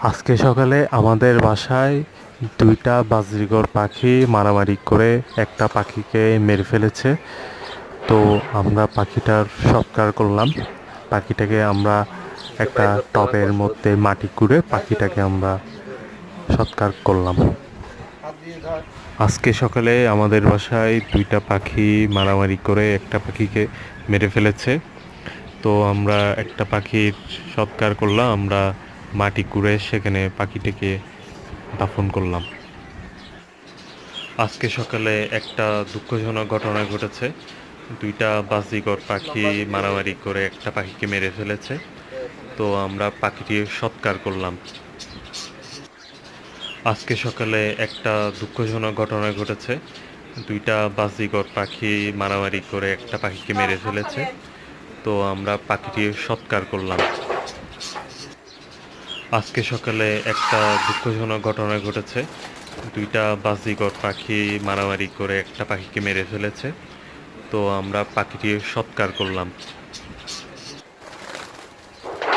আজকে সকালে আমাদের বাসায় দুইটা বাজরিগর পাখি মারামারি করে একটা পাখিকে মেরে ফেলেছে। তো আমরা পাখিটার সৎকার করলাম। পাখিটাকে আমরা একটা টবের মধ্যে মাটি কুড়ে পাখিটাকে আমরা সৎকার করলাম। আজকে সকালে আমাদের বাসায় দুইটা পাখি মারামারি করে একটা পাখিকে মেরে ফেলেছে। তো আমরা একটা পাখির সৎকার করলাম। আমরা মাটি কুড়ে সেখানে পাখিটাকে দাফন করলাম। আজকে সকালে একটা দুঃখজনক ঘটনা ঘটেছে। দুইটা বাজিগর পাখি মারামারি করে একটা পাখিকে মেরে ফেলেছে। তো আমরা পাখিটির সৎকার করলাম। আজকে সকালে একটা দুঃখজনক ঘটনা ঘটেছে। দুইটা বাজিগর পাখি মারামারি করে একটা পাখিকে মেরে ফেলেছে। তো আমরা পাখিটির সৎকার করলাম। আজকে সকালে একটা দুঃখজনক ঘটনা ঘটেছে। দুইটা বাজিগর পাখি মারামারি করে একটা পাখিকে মেরে ফেলেছে। তো আমরা পাখিটির সৎকার করলাম।